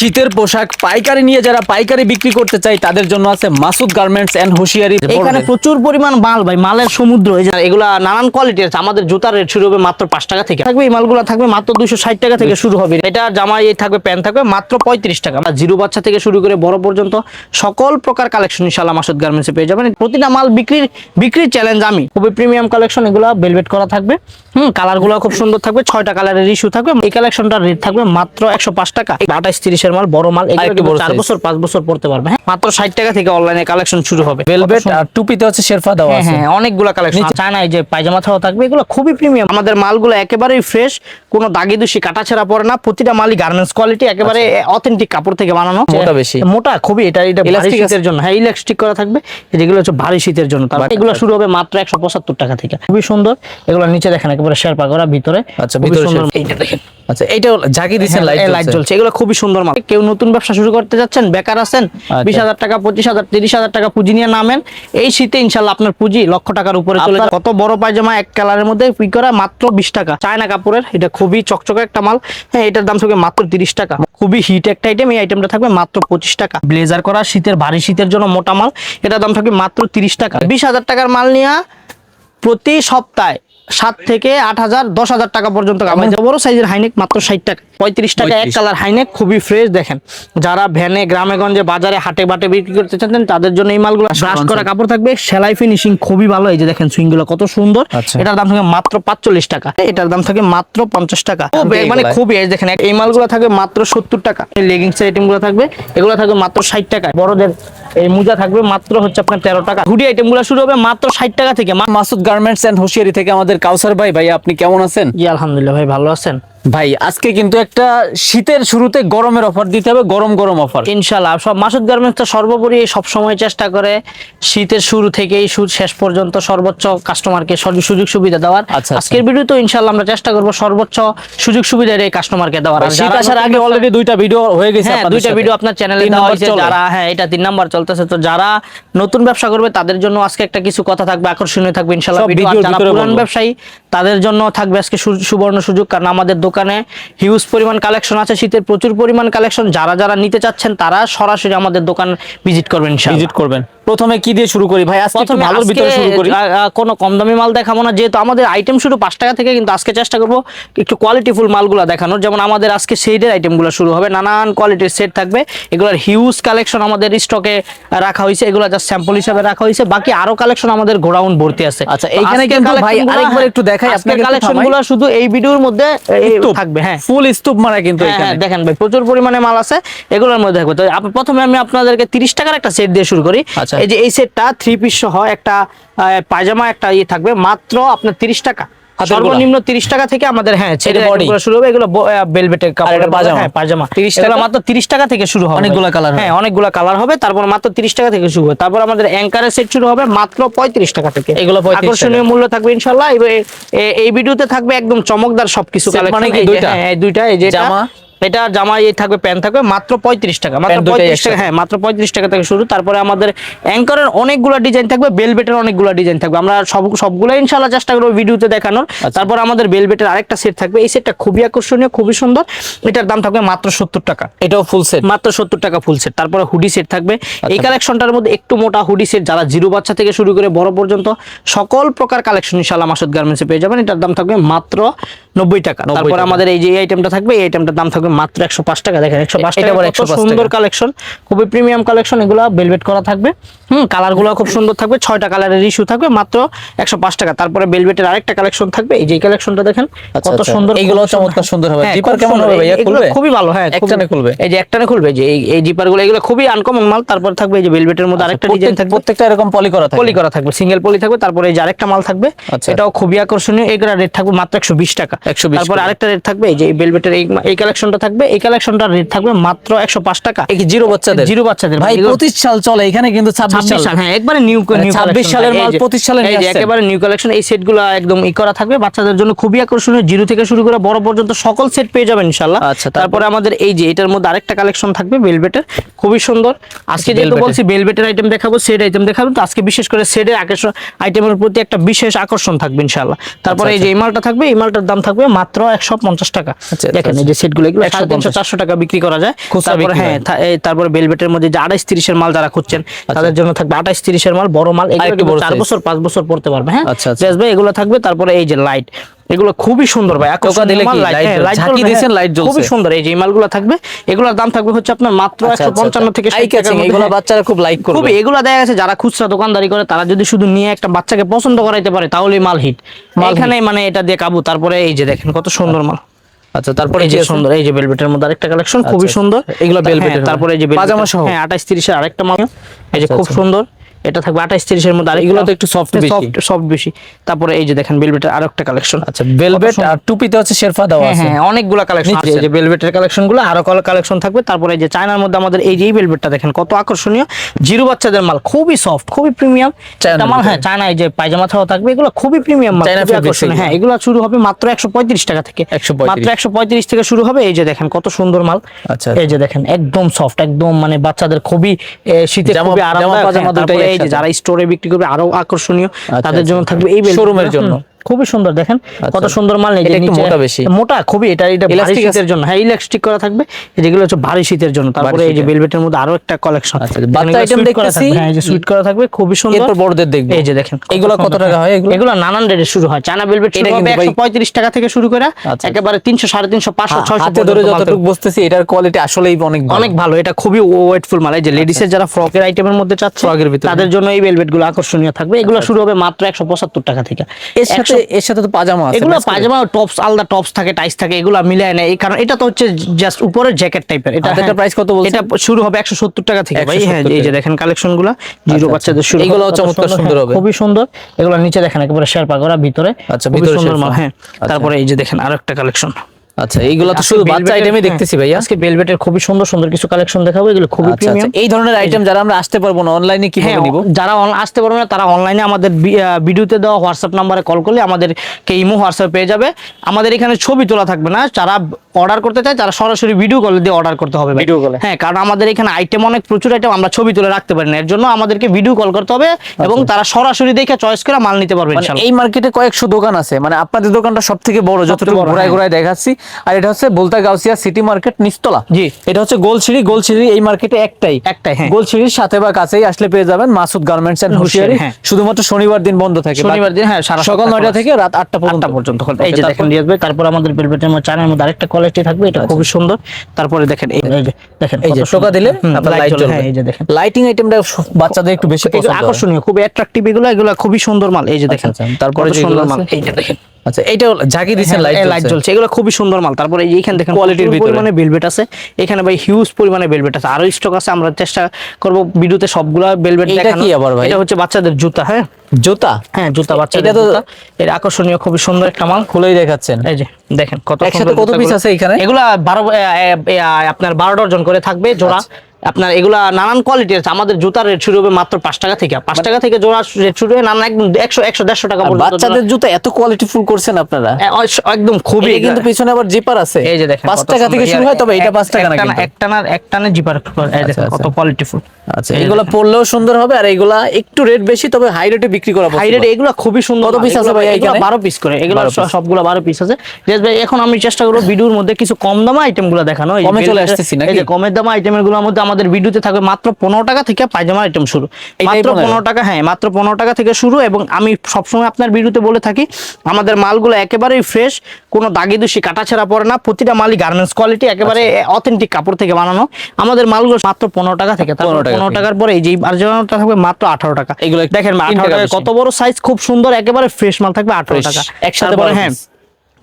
শীতের পোশাক পাইকারি নিয়ে যারা পাইকারি বিক্রি করতে চায় তাদের জন্য আছে মাসুদ গার্মেন্টস এন্ড হুশিয়ারি এখানে প্রচুর পরিমাণ মাল ভাই মালের সমুদ্র এগুলা নানান কোয়ালিটির আছে। আমাদের জুতার রেট শুরু হবে মাত্র পাঁচ টাকা থেকে। থাকবে এই মালগুলো থাকবে মাত্র দুশো ষাট টাকা থেকে শুরু হবে। এটা জামাই থাকবে প্যান্ট থাকবে মাত্র পঁয়ত্রিশ টাকা। জিরো বাচ্চা থেকে শুরু করে বড় পর্যন্ত সকল প্রকার কালেকশন ইনশাল্লাহ মাসুদ গার্মেন্টসে পেয়ে যাবেন। প্রতিটা মাল বিক্রির বিক্রির চ্যালেঞ্জ আমি। খুবই প্রিমিয়াম কালেকশন এগুলো বেলভেট করা থাকবে। হুম কালারগুলো খুব সুন্দর থাকবে। ছয়টা কালারের ইস্যু থাকবে। এই কালেকশনটার রেট থাকবে মাত্র একশো পাঁচ টাকা। আঠাশ তিরিশের মাল বড় মাল এগুলো চার বছর পাঁচ বছর পড়তে পারবে হ্যাঁ? মাত্র ষাট টাকা থেকে অনলাইনে কালেকশন শুরু হবে। ভেলভেট আর টুপিতে হচ্ছে শেরফা দেওয়া হ্যাঁ আছে। হ্যাঁ অনেকগুলো কালেকশন চায়না এই যে পায়জামা থাও থাকবে এগুলো খুবই প্রিমিয়াম আমাদের মালগুলো একেবারেই ফ্রেশ কোনো দাগি দুষি কাটা ছেঁড়া পড়ে না প্রতিটা মালই গার্মেন্টস কোয়ালিটি একেবারে অথেন্টিক কাপড় থেকে বানানো। আচ্ছা। মোটা বেশি। মোটা খুবই এটা এটা ভারী শীতের জন্য। হ্যাঁ ইলাস্টিক করা থাকবে যেগুলো হচ্ছে ভারী শীতের জন্য। তারপর এগুলো শুরু হবে মাত্র একশো পঁচাত্তর টাকা থেকে। খুবই সুন্দর এগুলো নিচে দেখেন একেবারে শেরপা করা ভিতরে। আচ্ছা, ভিতরে সুন্দর। এইটা দেখেন। আচ্ছা এইটা ঝাঁকি দিচ্ছেন লাইট লাইট জ্বলছে এগুলো খুবই সুন্দর মাল। কেউ নতুন ব্যবসা শুরু করতে যাচ্ছেন বেকার আছেন আচ্ছা। বিশ হাজার টাকা পঁচিশ হাজার তিরিশ হাজার টাকা পুঁজি নিয়ে নামেন এই শীতে ইনশাল্লাহ আপনার পুঁজি লক্ষ টাকার উপরে চলে কত বড় পায়জামা এক কালারের মধ্যে পি করা মাত্র বিশ টাকা। চায়না কাপড়ের এটা খুবই চকচকে একটা মাল। হ্যাঁ এটার দাম থাকবে মাত্র তিরিশ টাকা। খুবই হিট একটা আইটেম এই আইটেমটা থাকবে মাত্র পঁচিশ টাকা। ব্লেজার করা শীতের ভারী শীতের জন্য মোটা মাল এটার দাম থাকবে মাত্র তিরিশ টাকা। বিশ হাজার টাকার মাল নিয়ে প্রতি সপ্তাহে সাত থেকে আট হাজার দশ হাজার টাকা পর্যন্ত কামাই যায়। বড় সাইজের হাইনেক মাত্র ষাট টাকা। পঁয়ত্রিশ টাকা এক কালার হাইনেক খুবই ফ্রেশ দেখেন। যারা ভ্যানে গ্রামে গঞ্জে বাজারে হাটে বাটে বিক্রি করতে চাচ্ছেন তাদের জন্য এই মালগুলো ব্রাশ করা কাপড় থাকবে। সেলাই ফিনিশিং খুবই ভালো। এই যে দেখেন সুইংগুলো কত সুন্দর। আচ্ছা। এটার দাম থাকে মাত্র পাঁচচল্লিশ টাকা। এটার দাম থাকে মাত্র পঞ্চাশ টাকা। মানে খুবই এই দেখেন এই মালগুলো থাকবে মাত্র সত্তর টাকা। লেগিংস এর আইটেমগুলো থাকবে এগুলো থাকবে মাত্র ষাট টাকা। বড়দের এই মোজা থাকবে মাত্র হচ্ছে আপনার তেরো টাকা। হুডি আইটেমগুলো শুরু হবে মাত্র ষাট টাকা থেকে। মাসুদ গার্মেন্টস অ্যান্ড হুশিয়ারি থেকে আমাদের কাউসার ভাই ভাই আপনি কেমন আছেন? জি আলহামদুলিল্লাহ ভাই ভালো আছেন? ভাই আজকে কিন্তু একটা শীতের শুরুতে গরমের অফার দিতে হবে গরম গরম অফার ইনশাল্লাহ সব মাসুদ গার্মেন্টস তো সর্বোপরি সব সময় চেষ্টা করে শীতের শুরু থেকেই শেষ পর্যন্ত সর্বোচ্চ কাস্টমারকে সুযোগ সুবিধা দেওয়ার। আচ্ছা। আজকের ভিডিও তো ইনশাল্লাহ আমরা চেষ্টা করব সর্বোচ্চ সুযোগ সুবিধা এই কাস্টমারকে দেওয়ার। শীত আসার আগে অলরেডি দুইটা ভিডিও হয়ে গেছে হ্যাঁ দুইটা ভিডিও আপনার চ্যানেলে দেওয়া হয়েছে যারা হ্যাঁ এটা তিন নাম্বার চলতেছে। তো যারা নতুন ব্যবসা করবে তাদের জন্য আজকে একটা কিছু কথা থাকবে আকর্ষণীয় থাকবে ইনশাল্লাহ ভিডিও যারা পুরান ব্যবসায়ী তাদের জন্য থাকবে আজকে সুবর্ণ সুযোগ। কারণ আমাদের দোকানে হিউজ পরিমাণ কালেকশন আছে, শীতের প্রচুর পরিমাণ কালেকশন যারা যারা নিতে চাচ্ছেন, তারা সরাসরি আমাদের দোকান ভিজিট করবেন ভিজিট করবেন। প্রথমে কি দিয়ে শুরু করি? ভাই আজকে প্রথমে ভালোর ভিতরে শুরু করি। কোনো কম দামি মাল দেখাবো না যেহেতু আমাদের আইটেম শুরু পাঁচ টাকা থেকে কিন্তু আজকে চেষ্টা করব একটু কোয়ালিটিফুল মালগুলো দেখানোর। যেমন আমাদের আজকে সেটের আইটেমগুলো শুরু হবে। নানান কোয়ালিটির সেট থাকবে। এগুলোর হিউজ কালেকশন আমাদের স্টকে রাখা হয়েছে। এগুলো জাস্ট স্যাম্পল হিসেবে রাখা হয়েছে। বাকি আরও কালেকশন আমাদের গোডাউন ভর্তি আছে। আচ্ছা, এইখানে কিন্তু ভাই আরেকবার একটু দেখাই, আপনাকে একটু কালেকশন থামাই। গুলো শুধু এই ভিডিওর মধ্যে থাকবে হ্যাঁ। ফুল স্তূপ মারা কিন্তু হ্যাঁ, এখানে। হ্যাঁ, দেখেন ভাই প্রচুর পরিমাণে মাল আছে। এগুলোর মধ্যে থাকবে। তো প্রথমে আমি আপনাদেরকে তিরিশ টাকার একটা সেট দিয়ে শুরু করি। আচ্ছা। এই যে এই সেটটা থ্রি পিস সহ একটা পায়জামা একটা ইয়ে থাকবে মাত্র আপনার তিরিশ টাকা সর্বনিম্ন তিরিশ টাকা থেকে আমাদের হ্যাঁ item গুলো শুরু হবে এগুলো বেলভেটের কাপড় এটা পায়জামা? হ্যাঁ পায়জামা 30 টাকা? মাত্র তিরিশ টাকা থেকে শুরু হবে অনেকগুলা হবে। হ্যাঁ অনেকগুলো কালার হবে তারপর মাত্র তিরিশ টাকা থেকে শুরু হবে তারপর আমাদের অ্যাঙ্কারের সেট শুরু হবে মাত্র পঁয়ত্রিশ টাকা থেকে এগুলো 35 টাকা। আকর্ষণীয় মূল্য থাকবে ইনশাল্লাহ এই ভিডিওতে থাকবে একদম চমকদার সবকিছু মানে দুইটা? হ্যাঁ এই দুইটা এই যে জামা? এটা জামা এই থাকবে প্যান্ট থাকবে মাত্র পঁয়ত্রিশ টাকা মাত্র পঁয়ত্রিশ টাকা হ্যাঁ মাত্র পঁয়ত্রিশ টাকা থেকে শুরু। তারপরে আমাদের অ্যাঙ্করের অনেকগুলো ডিজাইন থাকবে বেলবেটের অনেকগুলো ডিজাইন থাকবে। আমরা সব সবগুলো ইনশাল্লাহ চেষ্টা করব ভিডিওতে দেখানোর। আচ্ছা। তারপর আমাদের বেলবেটের আরেকটা সেট থাকবে। এই সেটটা খুবই আকর্ষণীয় খুবই সুন্দর। এটার দাম থাকবে মাত্র সত্তর টাকা। এটাও ফুল সেট মাত্র সত্তর টাকা ফুল সেট তারপরে হুডি সেট থাকবে। এই আচ্ছা। কালেকশনটার মধ্যে একটু মোটা হুডি সেট যারা জিরো বাচ্চা থেকে শুরু করে বড় পর্যন্ত সকল প্রকার কালেকশন ইনশাল্লাহ মাসুদ গার্মেন্টসে পেয়ে যাবেন। এটার দাম থাকবে মাত্র নব্বই টাকা। তারপর আমাদের এই যে এই আইটেমটা থাকবে এই আইটেমটার দাম থাকবে মাত্র একশো পাঁচ টাকা দেখেন একশো পাঁচ টাকা 105 সুন্দর কালেকশন খুবই প্রিমিয়াম কালেকশন এগুলো ভেলভেট করা থাকবে হুম কালারগুলো খুব সুন্দর থাকবে ছয়টা কালারের ইস্যু থাকবে মাত্র একশো পাঁচ টাকা তারপরে বেলভেটের আরেকটা কালেকশন থাকবে এই যে কালেকশনটা দেখেন আচ্ছা, কত আচ্ছা। সুন্দর এগুলোও খুব চমৎকার সুন্দর হবে। হ্যাঁ, জিপার কেমন হবে ভাইয়া? খুলবে? খুবই ভালো হ্যাঁ একটানে খুলবে? এই যে একটানে খুলবে যে এই জিপারগুলো এগুলো খুবই আনকমন মাল তারপর থাকবে এই যে বেলভেটের মধ্যে আরেকটা ডিজাইন থাকবে প্রত্যেকটা এরকম পলি করা থাকে পলি করা থাকবে সিঙ্গেল পলি থাকবে তারপরে এই যে আরেকটা মাল থাকবে আচ্ছা। এটাও খুবই আকর্ষণীয় এগুলো রেট থাকবে মাত্র একশো বিশ টাকা 120 তারপরে টাকা। আরেকটা রেট থাকবে এই যে বেলভেটের এই এই কালেকশনটা থাকবে এই কালেকশনটার রেট থাকবে মাত্র একশো পাঁচ টাকা। জিরো বাচ্চাদের? জিরো বাচ্চাদের ভাই পঁচিশ সাল চলে এখানে কিন্তু ছাব্বিশ ছাব্বিশ সাল হ্যাঁ একবারে নিউ মানে 26 সালের মাল 25 সালে নিয়ে আসছেন। একেবারে নিউ কালেকশন এই সেটগুলো একদম ই করা থাকবে। বাচ্চাদের জন্য খুবই আকর্ষণীয় জিরো থেকে শুরু করে বড় পর্যন্ত সকল সেট পেয়ে যাবেন ইনশাআল্লাহ। আচ্ছা, তারপরে? আমাদের এই যে এটার মধ্যে আরেকটা কালেকশন থাকবে বেলভেটের খুবই সুন্দর। আজকে যেহেতু বলছি বেলভেটের আইটেম দেখাবো সেট আইটেম দেখাবো তো আজকে বিশেষ করে সেটের আকর্ষণ আইটেমের প্রতি একটা বিশেষ আকর্ষণ থাকবে ইনশাআল্লাহ। তারপরে এই যে এই মালটা থাকবে এই মালটার দাম থাকবে মাত্র একশো পঞ্চাশ টাকা। আচ্ছা, দেখেন আচ্ছা। এই যে সেটগুলো এগুলো সাড়ে তিনশো চারশো টাকা বিক্রি করা যায় তারপরে হ্যাঁ তারপরে বেলভেটের মধ্যে যে আঠাইশ তিরিশের মাল যারা খুঁজছেন তাদের জন্য থাকবে আঠাইশ তিরিশের মাল বড় মাল এগুলো চার বছর পাঁচ বছর পড়তে পারবে হ্যাঁ আচ্ছা, আচ্ছা। ভাই এগুলো থাকবে তারপরে এই যে লাইট এগুলো খুবই সুন্দর ভাই দিলে কি? হ্যাঁ, ঝাঁকি দিয়েছেন, হ্যাঁ। জ্বলছে? খুবই সুন্দর এই যে মালগুলো থাকবে এগুলোর দাম থাকবে হচ্ছে আপনার মাত্র আচ্ছা, একশো পঞ্চান্ন থেকে আই 60 টাকার এগুলো। বাচ্চারা খুব লাইক করবে খুবই এগুলো দেখা গেছে যারা খুচরা দোকানদারি করে তারা যদি শুধু নিয়ে একটা বাচ্চাকে পছন্দ করাইতে পারে তাহলে মাল হিট এখানে মানে এটা দিয়ে কাবু তারপরে এই যে দেখেন কত সুন্দর মাল আচ্ছা তারপরে এই যে সুন্দর এই যে বেলভেটের মধ্যে আরেকটা কালেকশন খুবই আচ্ছা, সুন্দর। এগুলো velvet হ্যাঁ, তারপরে এই যে পাজামা সহ? হ্যাঁ 28 30 এর আরেকটা মাল এই যে আচ্ছা, খুব আচ্ছা। সুন্দর। এটা থাকবে 28 30 এর মধ্যে আরেকটা- এগুলো তো একটু বেশি। সফট সফট বেশি। তারপরে এই যে দেখেন বেলভেটের আরেকটা কালেকশন আচ্ছা ভেলভেট আর টুপিতে হচ্ছে শেরফা দেওয়া হ্যাঁ আছে। হ্যাঁ অনেকগুলো কালেকশন আছে। এই যে ভেলভেটের কালেকশনগুলো আরও কালেকশন থাকবে। তারপরে এই যে চায়নার মধ্যে আমাদের এই যে এই ভেলভেটটা দেখেন কত আকর্ষণীয়। জিরো বাচ্চাদের মাল খুবই সফট খুবই প্রিমিয়াম চায়নার মাল হ্যাঁ চায়না এই যে পায়জামা থাও থাকবে এগুলো খুবই প্রিমিয়াম মাল চায়না খুবই আকর্ষণীয়। হ্যাঁ এগুলো শুরু হবে মাত্র একশো পঁয়ত্রিশ টাকা থেকে। 135 মাত্র একশো পঁয়ত্রিশ থেকে শুরু হবে। এই যে দেখেন কত সুন্দর মাল। আচ্ছা, এই যে দেখেন একদম সফট একদম মানে বাচ্চাদের খুবই শীতে খুবই আরামদায়ক। এই যে যারা স্টোরে বিক্রি করবে আরও আকর্ষণীয় তাদের আচ্ছা। জন্য থাকবে এই শোরুমের জন্য। খুবই সুন্দর দেখেন কত আচ্ছা। সুন্দর মাল এটা একটু মোটা বেশি। মোটা খুবই এটা এটা ভারী শীতের জন্য। হ্যাঁ ইলাস্টিক করা থাকবে। যেগুলো হচ্ছে ভারী শীতের জন্য। তারপরে এই যে ভেলভেটের মধ্যে আরও একটা কালেকশন আচ্ছা, বাচ্চা item দেখতেছি। হ্যাঁ এই যে সুইট করা থাকবে খুবই সুন্দর। এরপর বড়দের দেখব। এই যে দেখেন এগুলো কত টাকা হয় এগুলো? এগুলো নানান রেটে শুরু হয়। চায়না ভেলভেট শুরু হবে কিন্তু ভাই- একশো পঁয়ত্রিশ টাকা থেকে শুরু করে আচ্ছা। একেবারে তিনশো সাড়ে তিনশো পাঁচশো ছয়শো হাতে ধরে যতটুকু বসতেছি এটার কোয়ালিটি আসলেই অনেক ভালো। অনেক ভালো। এটা খুবই ওয়েটফুল মাল। এই যে লেডিসের যারা ফ্রকের আইটেমের মধ্যে চাচ্ছে এর ভিতরে। তাদের জন্য এই ভেলভেটগুলো আকর্ষণীয় থাকবে। এগুলো শুরু হবে মাত্র একশো পঁচাত্তর টাকা থেকে। এর সাথে এর সাথে তো পাজামা আছে এগুলো পাজামা টপস আলাদা টপস থাকে টাইস থাকে এগুলো মিলায় নেয়। কারণ এটা তো হচ্ছে জাস্ট উপরের জ্যাকেট টাইপের এটা এটা হ্যাঁ, কত বলছেন? এটা শুরু হবে একশো সত্তর টাকা থেকে ভাই। হ্যাঁ এই যে দেখেন কালেকশনগুলা জিরো আচ্ছা, বাচ্চাদের শুরু এগুলো চমৎকার সুন্দর হ্যাঁ, হবে। খুবই সুন্দর। এগুলো নিচে দেখেন একেবারে শেরপা করা ভিতরে আচ্ছা, ভিতরে সুন্দর মাল হ্যাঁ আচ্ছা। তারপরে এই যে দেখেন আরও একটা কালেকশন আচ্ছা এইগুলো তো শুধু বাচ্চা আইটেমই দেখতেছি ভাইয়া। আজকে বেলভেটের খুবই সুন্দর সুন্দর কিছু কালেকশন দেখাবো এগুলো খুবই আচ্ছা আচ্ছা। প্রিমিয়াম এই ধরনের আইটেম যারা আমরা আসতে পারব না অনলাইনে হ্যাঁ কীভাবে নিব? যারা আসতে পারবে না তারা অনলাইনে আমাদের ভিডিওতে দেওয়া হোয়াটসঅ্যাপ নাম্বারে কল করলে আমাদেরকে ইমো হোয়াটসঅ্যাপ পেয়ে যাবে। আমাদের এখানে ছবি তোলা থাকবে না যারা অর্ডার করতে চায় তারা সরাসরি ভিডিও কল দিয়ে অর্ডার করতে হবে call এ। হ্যাঁ কারণ আমাদের এখানে আইটেম অনেক প্রচুর আইটেম আমরা ছবি তুলে রাখতে পারি না। এর জন্য আমাদেরকে ভিডিও কল করতে হবে এবং তারা সরাসরি দেখে চয়েস করে মাল নিতে পারবে মানে ইনশাআল্লাহ। এই মার্কেটে কয়েকশো দোকান আছে। মানে আপনাদের দোকানটা সব থেকে বড় যতটুকু ঘোরায় হ্যাঁ। ঘোরায় দেখাচ্ছি আর এটা হচ্ছে বলতা গাউসিয়া সিটি মার্কেট নিস্তলা জি। এটা হচ্ছে গোলছিড়ি গোলছিড়ি এই মার্কেটে একটাই। একটাই, হ্যাঁ। গোলছিড়ির সাথে বা কাছেই আসলে পেয়ে যাবেন মাসুদ গার্মেন্টস এন্ড হুশিয়ারি। শুধুমাত্র শনিবার দিন বন্ধ থাকে। শনিবার দিন হ্যাঁ সারা সকাল সপ্তাহ নয়টা থেকে রাত আটটা পর্যন্ত আটটা পর্যন্ত খোলা। এই যে তারপর- দেখেন। রিয়াজ ভাই তারপর আমাদের বেলভেটের মধ্যে চায়নার মধ্যে আরেকটা কোয়ালিটি থাকবে এটা খুবই সুন্দর। তারপরে দেখেন এই যে দেখেন এই যে টোকা দিলে আপনার লাইট জ্বলবে, এই যে দেখেন। লাইটিং আইটেমটা বাচ্চাদের একটু বেশি পছন্দ আকর্ষণীয় খুব অ্যাট্রাকটিভ এগুলো এগুলো খুবই সুন্দর মাল। এই যে দেখেন। আচ্ছা, তারপরে সুন্দর মাল? এই যে দেখেন। আচ্ছা এইটা ঝাঁকি দিচ্ছেন লাইট লাইট জ্বলছে। এগুলো খুবই সুন্দর মাল। তারপরে এই যে এখানে দেখেন Quality-র ভিতরে। পরিমাণে বেলভেট আছে। এখানে ভাই হিউজ পরিমাণে বেলভেট আছে। আরও স্টক আছে আমরা চেষ্টা করব ভিডিওতে সবগুলা এইটা দেখানো কি আবার ভাই? এটা হচ্ছে বাচ্চাদের জুতা হ্যাঁ? জুতা? হ্যাঁ জুতা বাচ্চাদের এটা তো- এটা আকর্ষণীয় খুবই সুন্দর একটা মাল। খুলেই দেখাচ্ছেন। এই যে দেখেন কত একসাথে কত piece আছে এখানে? এগুলা বারো এ, এ, এ, আপনার বারো ডজন করে থাকবে জোড়া। আচ্ছা। আপনার এগুলা নানান কোয়ালিটির আছে। আমাদের জুতার রেট শুরু হবে মাত্র পাঁচ টাকা থেকে। পাঁচ টাকা থেকে জোড়া রেট শুরু হবে নানান একদম একশো একশো দেড়শো টাকা বাচ্চাদের জুতা এত কোয়ালিটি ফুল করছেন আপনারা? একদম খুবই কিন্তু পিছনে আবার জিপার আছে। এই যে দেখেন পাঁচ টাকা। থেকে শুরু হয় তবে এটা পাঁচ টাকা না। একটানার একটানে জিপার এই দেখেন আচ্ছা, কত আচ্ছা। আচ্ছা এগুলো পড়লেও সুন্দর হবে আর এগুলা একটু রেট বেশি তবে হাই রেটে বিক্রি করা হাই রেট এগুলো খুবই সুন্দর। কত piece আছে ভাই এখানে? বারো পিস করে। এগুলো 12 সবগুলো বারো পিস আছে। রেজ ভাই এখন আমি চেষ্টা করব ভিডিওর মধ্যে কিছু কম দামা আইটেমগুলো দেখানো এই কমে চলে আসতেছি নাকি? এই যে কমের দামা আইটেমেরগুলোর মধ্যে আমাদের ভিডিওতে থাকবে মাত্র পনেরো টাকা থেকে পায়জামা আইটেম শুরু। মাত্র পনেরো টাকা হ্যাঁ মাত্র পনেরো টাকা থেকে শুরু এবং আমি সবসময় আপনার ভিডিওতে বলে থাকি আমাদের মালগুলো একেবারেই ফ্রেশ কোনো দাগি দুষি কাটা ছেঁড়া পড়ে না প্রতিটা মালই গার্মেন্টস কোয়ালিটি একেবারে আচ্ছা। অথেন্টিক কাপড় থেকে বানানো। আমাদের মালগুলো মাত্র পনেরো টাকা থেকে তারপর 15 টাকা পনেরো টাকার পরে এই যে আর্জেন্টা থাকবে মাত্র আঠারো টাকা। এগুলো দেখেন আঠারো টাকা কত বড় সাইজ খুব সুন্দর একেবারে ফ্রেশ মাল থাকবে আঠারো টাকা। একসাথে হ্যাঁ।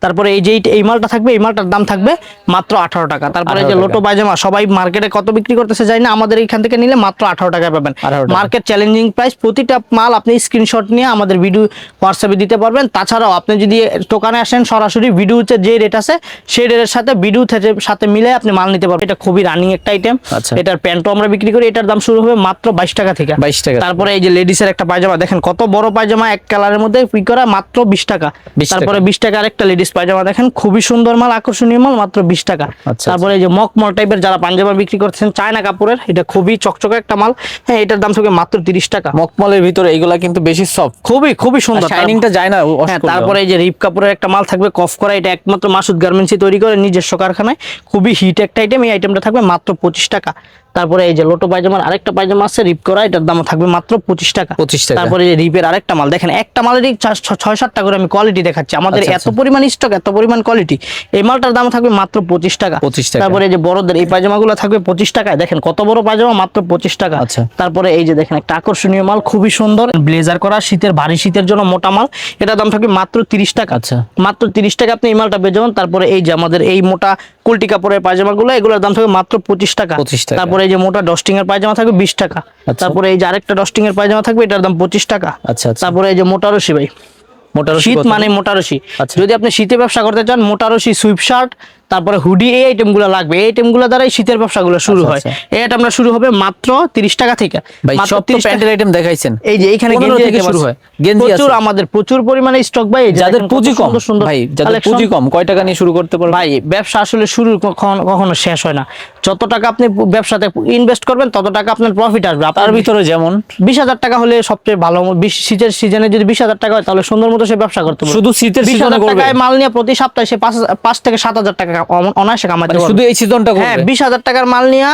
তারপরে এই যে এই- মালটা থাকবে এই মালটার দাম থাকবে মাত্র আঠারো টাকা। তারপরে এই যে লোটো পায়জামা সবাই মার্কেটে কত বিক্রি করতেছে যাই না আমাদের এখান থেকে নিলে মাত্র আঠারো টাকা পাবেন। মার্কেট চ্যালেঞ্জিং প্রাইস প্রতিটা মাল আপনি স্ক্রিনশট নিয়ে আমাদের ভিডিও হোয়াটসঅ্যাপে দিতে পারবেন। তাছাড়াও আপনি যদি দোকানে আসেন সরাসরি ভিডিওতে যে রেট আছে সেই রেটের সাথে ভিডিও সাথে মিলে আপনি মাল নিতে পারবেন। এটা খুবই রানিং একটা আইটেম আচ্ছা। এটার প্যান্টও আমরা বিক্রি করি। এটার দাম শুরু হবে মাত্র বাইশ টাকা থেকে। 22 টাকা। তারপরে এই যে লেডিসের একটা পায়জামা দেখেন কত বড় পায়জামা এক কালারের মধ্যে করা মাত্র বিশ টাকা। 20 টাকা। তারপরে বিশ টাকা আরেকটা লেডিস লেডিস পায়জামা দেখেন খুবই সুন্দর মাল আকর্ষণীয় মাল মাত্র বিশ টাকা। আচ্ছা। তারপরে এই যে মকমল টাইপের যারা পাঞ্জাবা বিক্রি করছেন চায়না কাপড়ের এটা খুবই চকচকে একটা মাল। হ্যাঁ এটার দাম থাকে মাত্র তিরিশ টাকা। মকমলের ভিতরে এগুলা কিন্তু বেশি সফট খুবই খুবই সুন্দর শাইনিংটা যায় না হ্যাঁ তারপরে এই যে রিপ কাপড়ের একটা মাল থাকবে কফ করা এটা একমাত্র মাসুদ গার্মেন্টসই তৈরি করে নিজস্ব কারখানায়। খুবই হিট একটা আইটেম এই আইটেমটা থাকবে মাত্র পঁচিশ টাকা। তারপরে এই যে লোটো পায়জামার আরেকটা পায়জামা আছে রিপ করা এটার দাম থাকবে মাত্র পঁচিশ টাকা। 25 টাকা। তারপরে এই রিপের আরেকটা মাল দেখেন একটা মালেরই ছয় সাতটা করে আমি কোয়ালিটি দেখাচ্ছি। আমাদের আচ্ছা, এত পরিমাণ স্টক এত পরিমাণ কোয়ালিটি এই মালটার দাম থাকবে মাত্র পঁচিশ টাকা। 25 টাকা। তারপরে এই যে বড়দের এই পায়জামাগুলো থাকবে পঁচিশ টাকায়। দেখেন কত বড় পায়জামা মাত্র পঁচিশ টাকা। আচ্ছা। তারপরে এই যে দেখেন একটা আকর্ষণীয় মাল খুবই সুন্দর। ব্লেজার করা শীতের ভারী শীতের জন্য মোটা মাল। এটার দাম থাকবে মাত্র তিরিশ টাকা। আচ্ছা। মাত্র তিরিশ টাকা আপনি এই মালটা পেয়ে যাবেন। তারপরে এই যে আমাদের এই মোটা কুলটি কাপড়ের পায়জামাগুলো এগুলোর দাম থাকবে মাত্র পঁচিশ টাকা। 25 টাকা। তারপরে এই যে মোটা ডস্টিং এর পায়জামা থাকবে বিশ টাকা আচ্ছা। তারপরে এই যে আরেকটা ডস্টিং এর পায়জামা থাকবে এটার দাম পঁচিশ টাকা আচ্ছা, আচ্ছা। তারপরে এই যে মোটা রশি ভাই মোটারসি শীত মানে মোটা রসি আচ্ছা। যদি আপনি শীতে ব্যবসা করতে চান মোটা রসি সুইপ শার্ট তারপরে হুডি এই আইটেমগুলো লাগবে। এই আইটেমগুলো দ্বারাই শীতের ব্যবসাগুলো শুরু আচ্ছা, হয়। আচ্ছা। এই আইটেমটা শুরু হবে মাত্র তিরিশ টাকা থেকে। ভাই সব তো প্যান্টের আইটেম দেখাইছেন। এই যে এইখানে গেঞ্জি থেকে শুরু হয়। গেঞ্জি প্রচুর আমাদের প্রচুর পরিমাণে স্টক ভাই যাদের পুঁজি কম সুন্দর সুন্দর ভাই যাদের পুঁজি কম কয় টাকা নিয়ে শুরু করতে পারবে? ভাই ব্যবসা আসলে শুরু কখনো কখনো শেষ হয় না। যত টাকা আপনি ব্যবসাতে ইনভেস্ট করবেন তত টাকা আপনার প্রফিট আসবে। আপনার ভিতরে যেমন। বিশ হাজার টাকা হলে সবচেয়ে ভালো শীতের সিজনে যদি বিশ হাজার টাকা হয় তাহলে সুন্দর মতো সে ব্যবসা করতে পারবে। শুধু শীতের সিজনে করবে? টাকায় মাল নিয়ে প্রতি সপ্তাহে সে পাঁচ হাজার- পাঁচ থেকে সাত হাজার টাকা অন- অনায়াসে কামাতে মানে শুধু এই সিজনটা হ্যাঁ বিশ হাজার টাকার মাল নিয়ে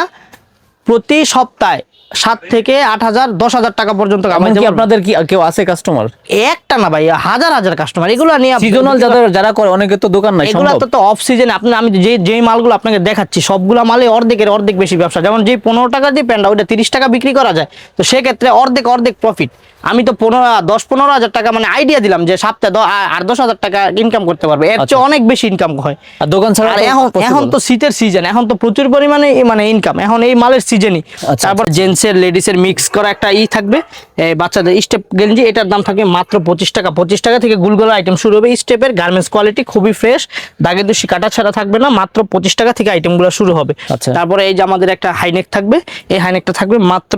প্রতি সপ্তাহে সাত থেকে আট হাজার দশ হাজার টাকা পর্যন্ত এমনকি পারবে আপনাদের কি কেউ আছে কাস্টমার একটা না ভাই হাজার হাজার কাস্টমার এগুলো নিয়ে সিজনাল যাদের যারা করে অনেকে তো দোকান নাই এগুলো তো অফ সিজনে আপনি আমি যে যেই মালগুলো আপনাকে দেখাচ্ছি সবগুলা মালে অর্ধেকের অর্ধেক বেশি ব্যবসা। যেমন যে পনেরো টাকার যে প্যান্টটা ওইটা তিরিশ টাকা বিক্রি করা যায়। তো সেক্ষেত্রে অর্ধেক অর্ধেক প্রফিট আমি তো পনেরো দশ পনেরো হাজার টাকা মানে আইডিয়া দিলাম যে সপ্তাহে দ- আ- আট দশ হাজার টাকা ইনকাম করতে পারবে। এর আচ্ছা। চেয়ে অনেক বেশি ইনকাম হয়। আর দোকান ছাড়া এখন এখন তো শীতের সিজন এখন তো প্রচুর পরিমাণে মানে ইনকাম এখন এই মালের সিজনই আচ্ছা, তারপর জেন্টসের লেডিসের মিক্স করা একটা ই থাকবে। বাচ্চাদের স্টেপ গেঞ্জি এটার দাম থাকবে মাত্র পঁচিশ টাকা। পঁচিশ টাকা থেকে গুলগুলো আইটেম শুরু হবে স্টেপের গার্মেন্টস কোয়ালিটি খুবই ফ্রেশ দাগে দোষী কাটা ছাড়া থাকবে না মাত্র পঁচিশ টাকা থেকে আইটেমগুলো শুরু হবে। আচ্ছা। তারপরে এই যে আমাদের একটা হাইনেক থাকবে। এই হাইনেকটা থাকবে মাত্র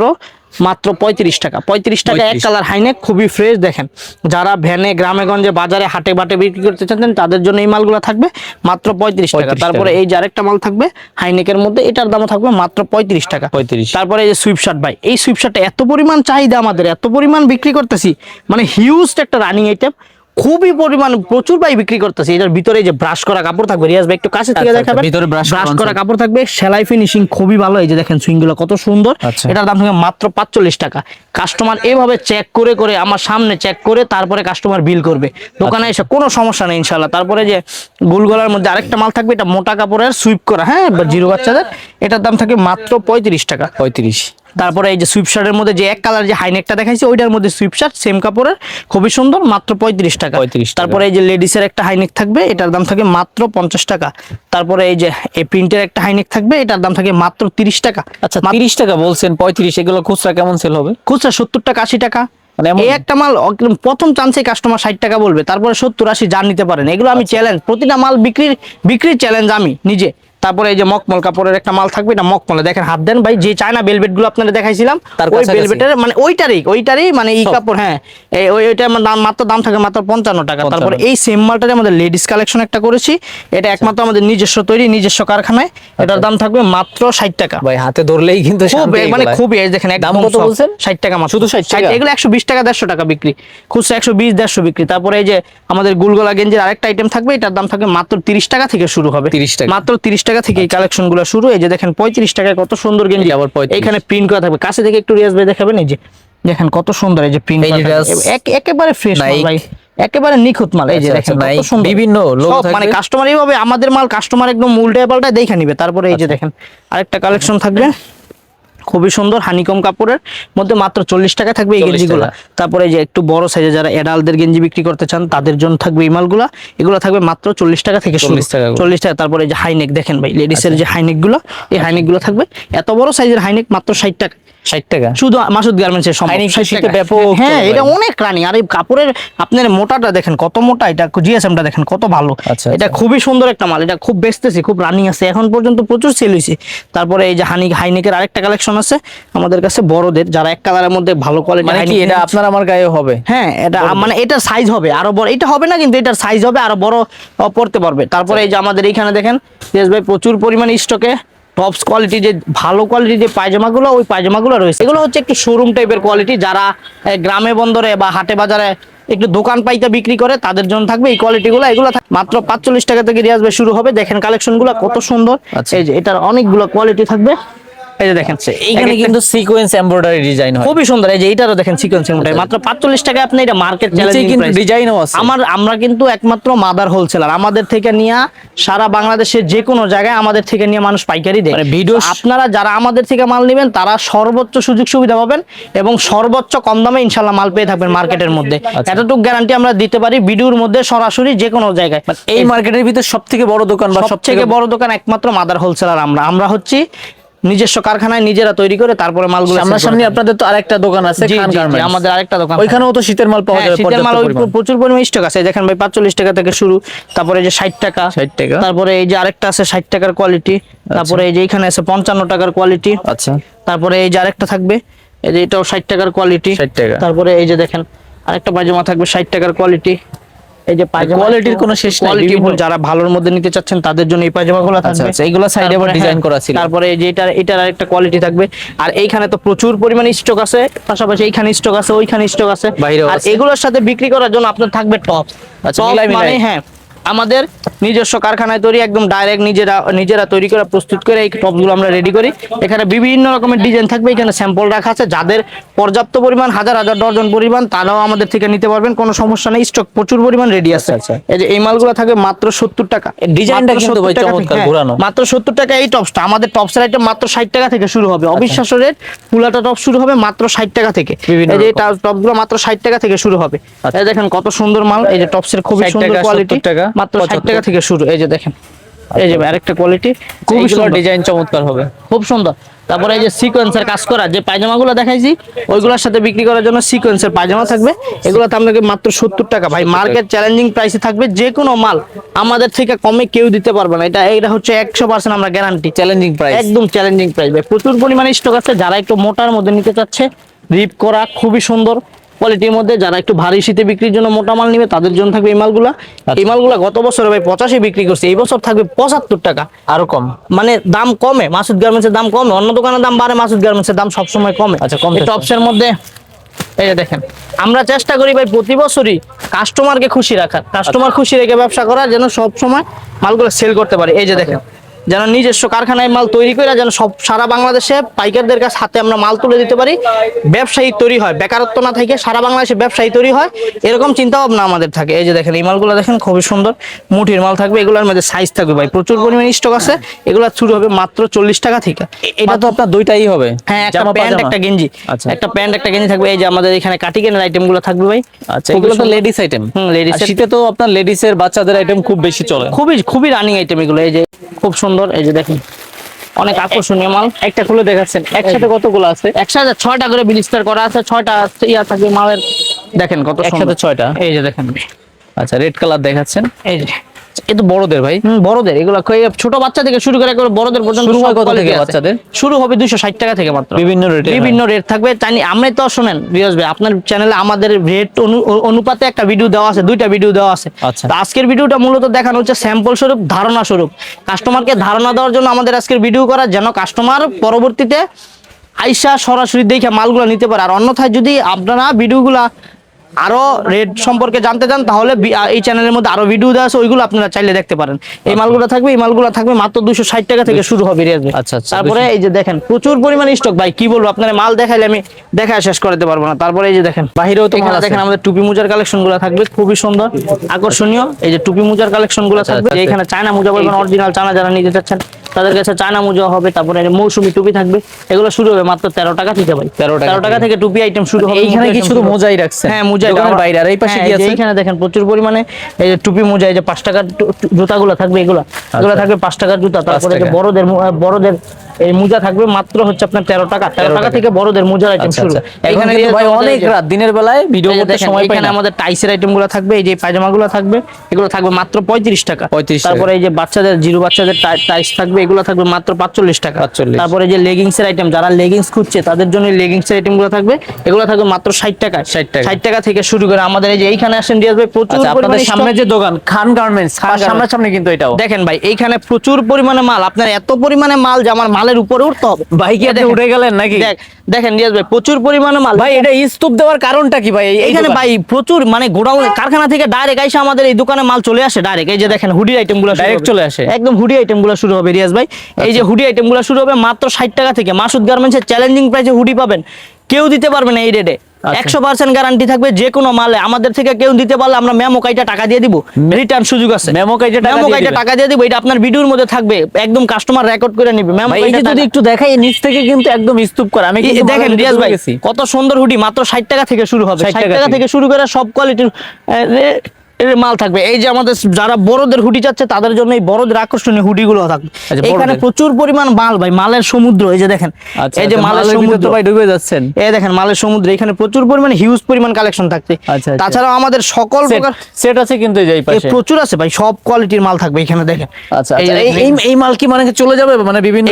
মাত্র পঁয়ত্রিশ টাকা। পঁয়ত্রিশ টাকা এক কালার হাইনেক খুবই ফ্রেশ দেখেন। যারা ভ্যানে গ্রামেগঞ্জে বাজারে হাটে বাটে বিক্রি করতে চাচ্ছেন তাদের জন্য এই মালগুলো থাকবে মাত্র পঁয়ত্রিশ টাকা। তারপরে এই যে আরেকটা মাল থাকবে হাইনেকের মধ্যে এটার দামও থাকবে মাত্র পঁয়ত্রিশ টাকা। 35 তারপরে এই যে সুইপশার্ট ভাই এই সুইপশার্টটা এত পরিমাণ চাহিদা আমাদের এত পরিমাণ বিক্রি করতেছি মানে হিউজ একটা রানিং আইটেম খুবই পরিমাণ প্রচুর ভাই বিক্রি করতেছি। এটার ভিতরে যে ব্রাশ করা কাপড় থাকবে রিয়াজ ভাই একটু কাছে থেকে আচ্ছা, আচ্ছা, দেখাবেন ভিতরে brush করা ব্রাশ করা কাপড় থাকবে সেলাই ফিনিশিং খুবই ভালো। এই যে দেখেন সুইংগুলো কত সুন্দর। আচ্ছা। এটার দাম থাকবে মাত্র পাঁচচল্লিশ টাকা। কাস্টমার এইভাবে চেক করে করে আমার সামনে চেক করে তারপরে কাস্টমার বিল করবে। দোকানে এসে কোনো সমস্যা নেই ইনশাল্লাহ তারপরে যে গোলগলার মধ্যে আরেকটা মাল থাকবে এটা মোটা কাপড়ের সুইপ করা হ্যাঁ জিরো বাচ্চাদের। এটার দাম থাকে মাত্র পঁয়ত্রিশ টাকা। পঁয়ত্রিশ। তারপরে এই যে সুইপশার্টের মধ্যে যে এক কালার যে হাইনেকটা দেখাইছি ওইটার মধ্যে সুইপশার্ট সেম কাপড়ের খুবই সুন্দর মাত্র পঁয়ত্রিশ টাকা। পঁয়ত্রিশ তারপরে এই যে লেডিসের একটা হাইনেক থাকবে এটার দাম থাকে মাত্র পঞ্চাশ টাকা। তারপরে এই যে এই প্রিন্টের একটা হাইনেক থাকবে এটার দাম থাকে মাত্র তিরিশ টাকা। আচ্ছা তিরিশ টাকা বলছেন পঁয়ত্রিশ এগুলো খুচরা কেমন সেল হবে? খুচরা সত্তর টাকা আশি টাকা। মানে এই একটা মাল প্রথম চান্সে কাস্টমার ষাট টাকা বলবে তারপরে সত্তর আশি যান নিতে পারেন। এগুলো আমি। চ্যালেঞ্জ প্রতিটা মাল বিক্রির বিক্রির চ্যালেঞ্জ আমি নিজে। তারপরে এই যে মকমল কাপড়ের একটা মাল থাকবে এটা মকমলে। দেখেন হাত দেন ভাই যে চায়না বেলভেটগুলো আপনারা দেখাইছিলাম ওই। বেলভেটের মানে ওইটারই ওইটারই মানে এই কাপড় হ্যাঁ এই ওই ওইটার আমার দাম মাত্র দাম থাকে মাত্র পঞ্চান্ন টাকা। তারপরে এই সেম মালটারে আমাদের লেডিস কালেকশন একটা করেছি। এটা একমাত্র আমাদের নিজস্ব তৈরি নিজস্ব কারখানায়। এটার দাম থাকবে মাত্র ষাট টাকা। ভাই হাতে ধরলেই কিন্তু খুব মানে। খুবই এই দেখেন দাম কত বলছেন? ষাট টাকা মাত্র। শুধু 60 টাকা? এগুলো একশো বিশ টাকা দেড়শো টাকা বিক্রি। খুচরা একশো বিশ দেড়শো বিক্রি। তারপরে এই যে আমাদের গুলগোলা গেঞ্জের আরেকটা আইটেম থাকবে এটার দাম থাকবে মাত্র তিরিশ টাকা থেকে শুরু হবে। 30 টাকা। মাত্র তিরিশ টাকা থেকে এই কালেকশনগুলো শুরু এই যে দেখেন পঁয়ত্রিশ টাকায় কত সুন্দর গেঞ্জি আবার এখানে প্রিন্ট করা থাকবে। কাছে থেকে একটু রিয়াজ ভাই দেখাবেন এই যে দেখেন কত সুন্দর এই যে প্রিন্ট একেবারে ফ্রেশ ভাই একেবারে নিখুঁত মাল এই যে আচ্ছা, দেখেন আচ্ছা, কত সুন্দর। বিভিন্ন লোক থাকে মানে। কাস্টমার এইভাবে আমাদের মাল কাস্টমার একদম উল্টে পাল্টা দেখে নিবে। তারপরে এই যে আচ্ছা। দেখেন আরেকটা কালেকশন থাকবে। খুবই সুন্দর হানিকম কাপড়ের মধ্যে মাত্র চল্লিশ টাকা থাকবে এই 40 গেঞ্জিগুলো। তারপরে যে একটু বড় সাইজে যারা এডালদের গেঞ্জি বিক্রি করতে চান তাদের জন্য থাকবে এই মালগুলা। এগুলো থাকবে মাত্র চল্লিশ টাকা থেকে 40 টাকা চল্লিশ টাকা। তারপরে যে হাইনেক দেখেন ভাই লেডিসের আচ্ছা। যে হাইনেকগুলো এই হাইনেকগুলো থাকবে। এত বড় সাইজের হাইনেক মাত্র ষাট টাকা। ষাট টাকা। শুধু মাসুদ গার্মেন্টস এর সম্ভব। হাইনেক 60 শীতে টাকা। ব্যাপক হ্যাঁ এটা অনেক রানি আর এই কাপড়ের আপনার মোটাটা দেখেন কত মোটা এটা জিএসএমটা দেখেন কত ভালো। এটা। খুবই সুন্দর একটা মাল। এটা খুব বেচতেছি খুব রানিং আছে। এখন পর্যন্ত প্রচুর সেল হয়েছে তারপরে এই যে হানি হাইনেকের আরেকটা কালেকশন কালেকশন আছে আমাদের কাছে বড়দের যারা এক কালারের মধ্যে ভালো কোয়ালিটি মানে কি এটা আপনার আমার গায়ে হবে? হ্যাঁ এটা মানে এটার সাইজ হবে আরও বড় এটা হবে না কিন্তু এটার সাইজ হবে আরও বড় পড়তে পারবে। তারপরে এই যে আমাদের এইখানে দেখেন তেজ ভাই প্রচুর পরিমাণে স্টকে টপস কোয়ালিটি যে ভালো কোয়ালিটির যে পায়জামাগুলো ওই পায়জামাগুলো রয়েছে। এগুলো হচ্ছে একটু শোরুম টাইপের কোয়ালিটি যারা গ্রামে বন্দরে বা হাটে বাজারে একটু দোকান পাইতে বিক্রি করে তাদের জন্য থাকবে এই কোয়ালিটিগুলো এগুলো থাক- মাত্র পাঁচচল্লিশ টাকা থেকে রিয়াজ শুরু হবে। দেখেন কালেকশনগুলো কত সুন্দর। আচ্ছা। এই যে এটার অনেকগুলো কোয়ালিটি থাকবে। এই যে দেখেন এইখানে কিন্তু সিকোয়েন্স এমব্রয়ডারি ডিজাইন হয়। খুবই সুন্দর এই যে এটারও দেখেন সিকোয়েন্সিং মাত্র পাঁচচল্লিশ টাকা আপনি এটা মার্কেট চ্যালেঞ্জিং কিন্তু ডিজাইনও আছে। আমার আমরা কিন্তু একমাত্র মাদার হোলসেলার আমাদের থেকে নিয়ে সারা বাংলাদেশের যে কোনো জায়গায় আমাদের থেকে নিয়ে মানুষ পাইকারি দেয়। মানে ভিডিও আপনারা যারা আমাদের থেকে মাল নেবেন তারা সর্বোচ্চ সুযোগ সুবিধা পাবেন এবং সর্বোচ্চ কম দামে ইনশাল্লাহ মাল পেয়ে থাকবেন মার্কেটের মধ্যে। আচ্ছা। এতটুকু গ্যারান্টি আমরা দিতে পারি ভিডিওর মধ্যে সরাসরি যে কোনো জায়গায় এই মার্কেটের ভিতর সব থেকে বড় দোকান বা সব সব থেকে বড় দোকান একমাত্র মাদার হোলসেলার আমরা। আমরা হচ্ছি নিজস্ব কারখানায় নিজেরা তৈরি করে তারপরে মালগুলো সামনাসামনি আপনাদের তো আরেকটা দোকান আছে জি, জি, জি, আমাদের আরেকটা দোকান ওইখানেও তো শীতের মাল পাওয়া যায় শীতের মাল। প্রচুর পরিমাণে স্টক আছে। দেখেন ভাই পাঁচচল্লিশ টাকা থেকে শুরু তারপরে এই যে ষাট টাকা। 60 টাকা। তারপরে এই যে আরেকটা আছে ষাট টাকার কোয়ালিটি তারপরে এই যে এখানে আছে পঞ্চান্ন টাকার কোয়ালিটি আচ্ছা। তারপরে এই যে আরেকটা থাকবে এই যে এটাও ষাট টাকার কোয়ালিটি 60 টাকা। তারপরে এই যে দেখেন আরেকটা পায়জামা থাকবে ষাট টাকার কোয়ালিটি এই যে পায়জামা কোয়ালিটির কোনো শেষ নাই, বিভিন্ন- যারা ভালোর মধ্যে নিতে চাচ্ছেন তাদের জন্য এই পায়জামাগুলো আচ্ছা, থাকবে। আচ্ছা, এগুলো সাইডে আবার হ্যাঁ, করা ছিল। তারপরে এই যে এটার এটার আরেকটা কোয়ালিটি থাকবে। আর এইখানে তো প্রচুর পরিমাণে স্টক আছে পাশাপাশি এইখানে স্টক আছে ওইখানে স্টক আছে। আর এগুলোর সাথে বিক্রি করার জন্য আপনার থাকবে টপ আচ্ছা, মানে হ্যাঁ আমাদের নিজস্ব কারখানায় তৈরি একদম ডাইরেক্ট নিজেরা নিজেরা তৈরি করে প্রস্তুত করে এই টপগুলো আমরা রেডি করি। এখানে বিভিন্ন রকমের ডিজাইন থাকবে এখানে স্যাম্পল রাখা আছে যাদের পর্যাপ্ত পরিমাণ হাজার হাজার ডজন পরিমাণ তারাও আমাদের থেকে নিতে পারবেন কোনো সমস্যা নেই স্টক প্রচুর পরিমাণ রেডি আছে। আচ্ছা, এই যে এই মালগুলো থাকবে মাত্র সত্তর টাকা। ডিজাইনটা কিন্তু ভাই চমৎকার, হ্যাঁ, ঘোরানো। মাত্র সত্তর টাকা এই টপসটা আমাদের টপসের আইটেম মাত্র ষাট টাকা থেকে শুরু হবে। অবিশ্বাস্য রেট ফুলাটা টপ শুরু হবে মাত্র ষাট টাকা থেকে। এই যে টপগুলো মাত্র ষাট টাকা থেকে শুরু হবে। আচ্ছা। দেখেন কত সুন্দর মাল এই যে টপসের খুবই সুন্দর কোয়ালিটি টাকা, মাত্র ষাট টাকা থেকে শুরু। এই যে দেখেন এই যে আরেকটা কোয়ালিটি খুবই সুন্দর। ডিজাইন চমৎকার হবে। খুব সুন্দর। তারপরে এই যে সিকোয়েন্সের কাজ করা যে পায়জামাগুলো দেখাইছি ওইগুলোর সাথে বিক্রি করার জন্য সিকোয়েন্সের পায়জামা থাকবে। এগুলো আপনাকে মাত্র সত্তর টাকা। ভাই মার্কেট চ্যালেঞ্জিং প্রাইসে থাকবে যে কোনো মাল। আমাদের থেকে কমে কেউ দিতে পারবে না। এটা এটা হচ্ছে একশো পার্সেন্ট আমরা গ্যারান্টি চ্যালেঞ্জিং প্রাইস একদম চ্যালেঞ্জিং প্রাইস ভাই প্রচুর পরিমাণে স্টক আছে। যারা একটু মোটার মধ্যে নিতে চাচ্ছে রিপ করা খুবই সুন্দর। কোয়ালিটির মধ্যে যারা একটু ভারী শীতে বিক্রির জন্য মোটা মাল নিবে তাদের জন্য থাকবে এই মালগুলা। এই মালগুলা গত বছর ভাই পঁচাশি বিক্রি করছে এই বছর থাকবে পঁচাত্তর টাকা। আরও কম। মানে দাম কমে মাসুদ গার্মেন্টসের দাম কমে অন্য দোকানের দাম বাড়ে মাসুদ গার্মেন্টসের দাম সবসময় কমে। আচ্ছা, কম। টপসের মধ্যে এই যে দেখেন আমরা চেষ্টা করি ভাই প্রতি বছরই কাস্টমারকে খুশি রাখার কাস্টমার খুশি রেখে ব্যবসা করা যেন সব সময় মালগুলো সেল করতে পারে। এই যে দেখেন যেন নিজস্ব কারখানায় মাল তৈরি করে যেন সব সারা বাংলাদেশে পাইকারদের কাছে হাতে আমরা মাল তুলে দিতে পারি। ব্যবসায়ী তৈরি হয় বেকারত্ব না থেকে সারা বাংলাদেশে ব্যবসায়ী তৈরি হয় এরকম চিন্তা ভাবনা আমাদের থাকে। এই যে দেখেন এই মালগুলো দেখেন খুবই সুন্দর মুঠির মাল থাকবে এগুলোর মধ্যে সাইজ থাকবে ভাই। প্রচুর পরিমাণে স্টক আছে এগুলো শুরু হবে মাত্র চল্লিশ টাকা থেকে। এটা তো আপনার দুইটাই হবে? হ্যাঁ একটা প্যান্ট একটা গেঞ্জি। আচ্ছা। একটা প্যান্ট একটা গেঞ্জি থাকবে। এই যে আমাদের এখানে কাটিকেনের আইটেমগুলো থাকবে ভাই। আচ্ছা এগুলো তো লেডিস আইটেম এর- শীতে তো আপনার লেডিস এর বাচ্চাদের আইটেম খুব বেশি চলে। খুবই খুবই রানিং আইটেম এগুলো। এই যে খুব সুন্দর এই যে দেখেন। অনেক আকর্ষণীয় মাল। একটা খুলে দেখাচ্ছেন। একসাথে কতগুলো আছে? একসাথে ছয়টা করে বিলিস্টার করা আছে ছয়টা ইয়া থাকবে মালের। দেখেন কত একসাথে ছয়টা। এই যে দেখেন। আচ্ছা রেড কালার দেখাচ্ছেন। এই যে। এ তো বড়দের ভাই। বড়দের। এগুলো ছোট বাচ্চা থেকে শুরু করে একবারে বড়দের পর্যন্ত শুরু হয় কত থেকে বাচ্চাদের? শুরু হবে দুইশো ষাট টাকা থেকে মাত্র। বিভিন্ন রেটে বিভিন্ন রেট থাকবে। জানি আমরা তো শোনেন ভাই আপনার চ্যানেলে আমাদের রেট অনুপাতে একটা ভিডিও দেওয়া আছে দুইটা ভিডিও দেওয়া আছে। আচ্ছা। তো আজকের ভিডিওটা মূলত দেখানো হচ্ছে স্যাম্পল স্বরূপ ধারণা স্বরূপ। কাস্টমারকে ধারণা দেওয়ার জন্য আমাদের আজকের ভিডিও করা যেন কাস্টমার পরবর্তীতে আইসা সরাসরি দেখে মালগুলো নিতে পারে। আর অন্যথায় যদি আপনারা ভিডিওগুলা আরও রেট সম্পর্কে জানতে চান তাহলে এই চ্যানেলের মধ্যে আরও ভিডিও দেওয়া আছে ওইগুলো আপনারা চাইলে দেখতে পারেন। এই মালগুলো থাকবে এই মালগুলো থাকবে মাত্র দুশো ষাট টাকা থেকে শুরু হবে রিয়াজ আচ্ছা, আচ্ছা, তারপরে এই যে দেখেন প্রচুর পরিমাণে স্টক ভাই কি বলব আপনার মাল দেখাইলে আমি দেখা শেষ করতে পারব না। তারপরে এই যে দেখেন বাহিরেও তো মাল দেখেন আমাদের টুপি মোজার কালেকশনগুলো থাকবে খুবই সুন্দর আকর্ষণীয়। এই যে টুপি মোজার কালেকশনগুলো থাকবে আচ্ছা, এখানে চায়না মোজা বলবেন অরিজিনাল চায়না যারা নিতে চাচ্ছেন তাদের কাছে চায়না মোজা হবে তারপরে মৌসুমি টুপি থাকবে এগুলো শুরু হবে মাত্র তেরো টাকা থেকে ভাই। 13 টাকা তেরো টাকা থেকে। টুপি আইটেম শুরু হবে এইখানে কি শুধু মোজাই রাখছেন? হ্যাঁ মোজা দোকানের বাইরে আর এই পাশে কি আছে? এইখানে দেখেন প্রচুর পরিমাণে এই যে টুপি মোজাই যে পাঁচ টাকার জুতাগুলো থাকবে এগুলো। এগুলো থাকবে পাঁচ টাকার জুতা তারপরে যে বড়দের বড়দের এই মোজা থাকবে মাত্র হচ্ছে আপনার তেরো টাকা। তেরো টাকা। থেকে বড়দের মোজার আইটেম আচ্ছা শুরু। আচ্ছা। এখানে ভাই অনেক রাত দিনের বেলায় ভিডিও করতে সময় পাই এখানে না আমাদের টাইসের আইটেমগুলো থাকবে এই যে পায়জামা গুলো থাকবে এগুলো থাকবে মাত্র পঁয়ত্রিশ টাকা। পঁয়ত্রিশ তারপরে এই যে বাচ্চাদের জিরো বাচ্চাদের টাই- টাইস থাকবে এগুলো থাকবে মাত্র পাঁচচল্লিশ টাকা। 45 তারপরে যে লেগিংস এর আইটেম যারা লেগিংস খুঁজছে তাদের জন্য লেগিংস এর আইটেমগুলো থাকবে। এগুলো থাকবে মাত্র ষাট টাকা। 60 টাকা। ষাট টাকা থেকে শুরু করে আমাদের এই যে এইখানে আসেন রিয়াজ ভাই প্রচুর আচ্ছা আপনাদের সামনে যে দোকান খান গার্মেন্টস। সামনাসামনি কিন্তু এটাও। দেখেন ভাই এইখানে প্রচুর পরিমাণে মাল। আপনার এত পরিমাণে মাল যে আমার মালের উপরে উঠতে হবে। ভাই কি উঠে গেলেন নাকি? দেখ দেখেন রিয়াজ ভাই প্রচুর পরিমাণে মাল। ভাই এটা স্তূপ দেওয়ার কারণটা কি ভাই? এই- এই এখানে ভাই প্রচুর মানে গোডাউন কারখানা থেকে ডাইরেক্ট আইসা আমাদের এই দোকানে মাল চলে আসে ডাইরেক্ট এই যে দেখেন হুডি আইটেমগুলো Direct চলে আসে? একদম হুডি আইটেমগুলো শুরু হবে রিয়াজ ভাই এই যে হুডি আইটেমগুলো শুরু হবে মাত্র ষাট টাকা থেকে। মাসুদ গার্মেন্টসের চ্যালেঞ্জিং প্রাইসে হুডি পাবেন। কেউ দিতে পারবে না এই রেটে আচ্ছা। একশো পার্সেন্ট গ্যারান্টি থাকবে যে কোনো মালে। আমাদের থেকে কেউ দিতে পারলে আমরা মেমো কাইটা টাকা দিয়ে দিব। রিটার্ন সুযোগ আছে। Memo কাইটা টাকা মেমো দিয়ে কাইটা। টাকা দিয়ে দিব। এটা আপনার ভিডিওর মধ্যে থাকবে। একদম কাস্টমার রেকর্ড করে নেবে। মেমো যে যদি একটু দেখাই নিচ থেকে কিন্তু একদম স্তূপ করে। আমি কিন্তু দেখেন রিয়াজ ভাই কত সুন্দর হুডি। মাত্র ষাট টাকা থেকে শুরু হবে। 60 ষাট টাকা। থেকে। শুরু করে সব কোয়ালিটির মাল থাকবে। এই যে আমাদের যারা বড়দের হুডি চাচ্ছে তাদের জন্য এই বড়দের আকর্ষণীয় হুডি গুলো থাকবে। আচ্ছা, এখানে প্রচুর পরিমাণ মাল ভাই মালের সমুদ্র এই যে দেখেন। আচ্ছা এই যে আচ্ছা, মালের সমুদ্র। ভাই ডুবে যাচ্ছেন। এই দেখেন মালের সমুদ্র এখানে প্রচুর পরিমাণ হিউজ পরিমাণ কালেকশন থাকছে। তাছাড়াও আমাদের সকল প্রকার সেট আছে কিন্তু এই পাশে। প্রচুর আছে ভাই সব কোয়ালিটির মাল থাকবে এখানে দেখেন। আচ্ছা এই এই মাল কি মানে চলে যাবে? মানে বিভিন্ন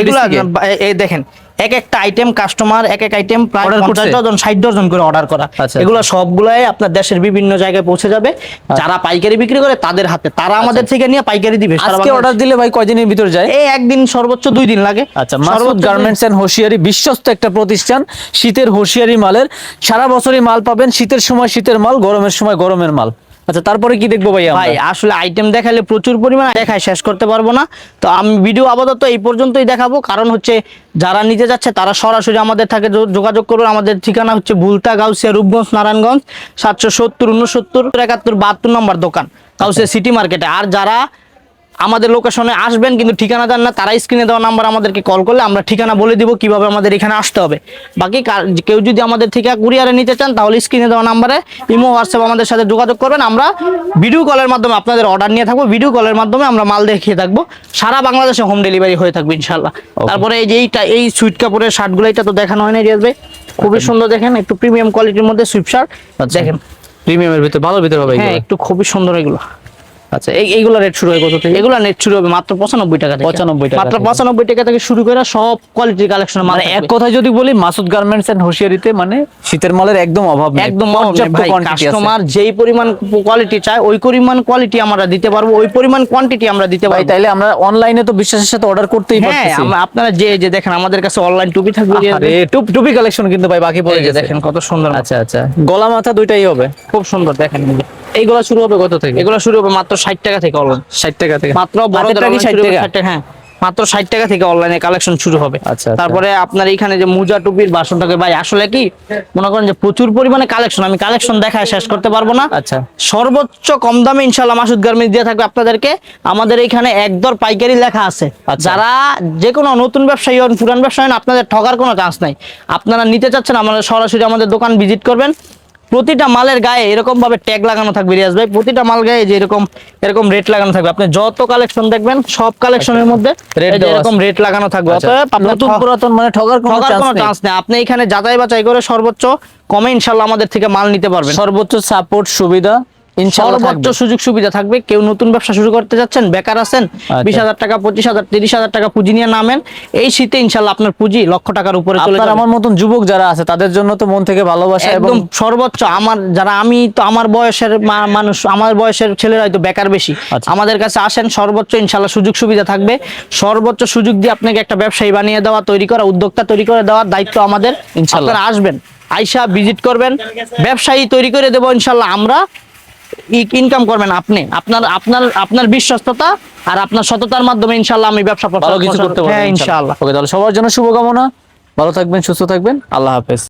এই দেখেন এক একটা আইটেম কাস্টমার এক এক আইটেম প্রায় পঞ্চাশ ডজন ষাট ডজন করে অর্ডার করা। আচ্ছা, এগুলো সবগুলাই আপনার দেশের বিভিন্ন জায়গায় পৌঁছে যাবে। যারা পাইকারি বিক্রি করে তাদের হাতে। তারা আমাদের থেকে নিয়ে পাইকারি দিবে। আজকে অর্ডার দিলে ভাই কয়দিনের ভিতর যায়? এই একদিন সর্বোচ্চ দুই দিন লাগে। আচ্ছা মাসুদ গার্মেন্টস এন্ড হোশিয়ারি বিশ্বস্ত একটা প্রতিষ্ঠান। শীতের হোশিয়ারি মালের। সারা বছরই মাল পাবেন। শীতের সময় শীতের মাল গরমের সময় গরমের মাল। আচ্ছা তারপরে কি দেখব ভাইয়া ভাই, আসলে আইটেম দেখালে প্রচুর পরিমাণে দেখায়, শেষ করতে পারব না। তো আমি ভিডিও আপাতত এই পর্যন্তই দেখাবো। কারণ হচ্ছে, যারা নিতে যাচ্ছে, তারা সরাসরি আমাদের থাকে যোগাযোগ করবে আমাদের ঠিকানা হচ্ছে ভুলতা গাউসিয়া রূপগঞ্জ, নারায়ণগঞ্জ, সাতশো সত্তর উনসত্তর একাত্তর, বাহাত্তর নম্বর দোকান, গাউসিয়া সিটি মার্কেটে আর যারা আমাদের লোকেশনে আসবেন কিন্তু ঠিকানা জান না তারা স্ক্রিনে দেওয়া নাম্বার আমাদেরকে কল করলে আমরা ঠিকানা বলে দিব কীভাবে আমাদের এখানে আসতে হবে। বাকি কেউ যদি আমাদের থেকে কুরিয়ারে নিতে চান তাহলে স্ক্রিনে দেওয়া নাম্বারে ইমো হোয়াটসঅ্যাপ আমাদের সাথে যোগাযোগ করবেন। আমরা ভিডিও কলের মাধ্যমে আপনাদের অর্ডার নিয়ে থাকব ভিডিও কলের মাধ্যমে আমরা মাল দেখিয়ে থাকব। সারা বাংলাদেশে হোম ডেলিভারি হয়ে থাকবে ইনশাল্লাহ তারপরে এই যে এইটা এই সুইট কাপড়ের শার্টগুলো এটা তো দেখানো হয় না রিয়াজ ভাই। খুবই সুন্দর দেখেন একটু প্রিমিয়াম কোয়ালিটির মধ্যে সুইট শার্ট আচ্ছা। দেখেন। প্রিমিয়ামের ভিতর ভালো ভিতর হবে হ্যাঁ একটু খুবই সুন্দর এগুলো। আচ্ছা এই এইগুলো রেট শুরু হয় কত থেকে? এগুলো নেট শুরু হবে মাত্র পঁচানব্বই টাকা 95 টাকা মাত্র পঁচানব্বই টাকা থেকে শুরু করে সব কোয়ালিটির কালেকশন মানে এক কথায় যদি বলি মাসুদ গার্মেন্টস এন্ড হোশিয়ারিতে মানে শীতের মালের একদম অভাব নেই একদম। কাস্টমার যেই পরিমাণ কোয়ালিটি চায় ওই পরিমাণ কোয়ালিটি আমরা দিতে পারব ওই পরিমাণ কোয়ান্টিটি আমরা দিতে পারব। তাইলে আমরা অনলাইনে তো বিশ্বাসের সাথে অর্ডার করতেই হ্যাঁ আমরা- আপনারা যে যে দেখেন আমাদের কাছে অনলাইন টুপি থাকবে। টুপ টুপি কালেকশন কিন্তু ভাই বাকি পড়ে যে দেখেন কত সুন্দর আচ্ছা আচ্ছা। গলা মাথা দুইটাই হবে। খুব সুন্দর দেখেন এইগুলো শুরু হবে কত থেকে? এগুলো শুরু হবে মাত্র ষাট টাকা থেকে অনলাইন ষাট টাকা থেকে। মাত্র কি 60 টাকা? 60 টাকা, হ্যাঁ। মাত্র ষাট টাকা থেকে অনলাইনে কালেকশন শুরু হবে। আচ্ছা, আচ্ছা। তারপরে আপনার এখানে যে মুজা টুপির বাসনটাকে ভাই আসলে কি মনে করেন যে প্রচুর পরিমাণে কালেকশন আমি কালেকশন দেখায় শেষ করতে পারব না। আচ্ছা। সর্বোচ্চ কম দামে ইনশাল্লাহ মাসুদ গার্মেন্টস দিয়ে থাকবে আপনাদেরকে। আমাদের এখানে একদর পাইকারি লেখা আছে। আচ্ছা। যারা যে কোনো নতুন ব্যবসায়ী হন পুরান ব্যবসায়ী হন আপনাদের ঠকার কোনো চান্স নাই। আপনারা নিতে চাচ্ছেন আমাদের সরাসরি আমাদের দোকান ভিজিট করবেন। প্রতিটা মালের গায়ে এরকম ভাবে ট্যাগ লাগানো থাকবে রিয়াজ ভাই। প্রতিটা মাল গায়ে যে এরকম এরকম রেট লাগানো থাকবে। আপনি যত কালেকশন দেখবেন সব কালেকশনের মধ্যে এরকম রেট লাগানো থাকবে। আচ্ছা, অতএব নতুন পুরাতন মানে ঠগার কোনো চান্স নেই। আপনি এখানে যাচাই বাছাই করে সর্বোচ্চ কমে ইনশাল্লাহ আমাদের থেকে মাল নিতে পারবেন। সর্বোচ্চ সাপোর্ট সুবিধা। ইনশাআল্লাহ সর্বোচ্চ সুযোগ সুবিধা থাকবে। কেউ নতুন ব্যবসা শুরু করতে যাচ্ছেন বেকার আছেন আচ্ছা। বিশ হাজার টাকা পঁচিশ হাজার তিরিশ হাজার টাকা পুঁজি নিয়ে নামেন। এই শীতে ইনশাল্লাহ আপনার পুঁজি লক্ষ টাকার উপরে চলে যাবে। আমার মতন যুবক যারা আছে তাদের জন্য তো মন থেকে ভালোবাসা একদম সর্বোচ্চ আমার যারা আমি তো আমার বয়সের মানুষ আমার বয়সের ছেলেরা হয়তো বেকার বেশি। আচ্ছা। আমাদের কাছে আসেন সর্বোচ্চ ইনশাল্লাহ সুযোগ সুবিধা থাকবে। সর্বোচ্চ সুযোগ দিয়ে আপনাকে একটা ব্যবসায়ী বানিয়ে দেওয়া তৈরি করা উদ্যোক্তা তৈরি করে দেওয়ার দায়িত্ব আমাদের। ইনশাল্লাহ। আসবেন আইসা ভিজিট করবেন। ব্যবসায়ী তৈরি করে দেবো ইনশাল্লাহ আমরা। ইনকাম করবেন আপনি। আপনার আপনার আপনার বিশ্বস্ততা আর আপনার সততার মাধ্যমে ইনশাল্লাহ আমি ব্যবসা ভালো কিছু করতে পারবেন হ্যাঁ ইনশাল্লাহ ওকে তাহলে সবার জন্য শুভকামনা। ভালো থাকবেন সুস্থ থাকবেন। আল্লাহ হাফেজ।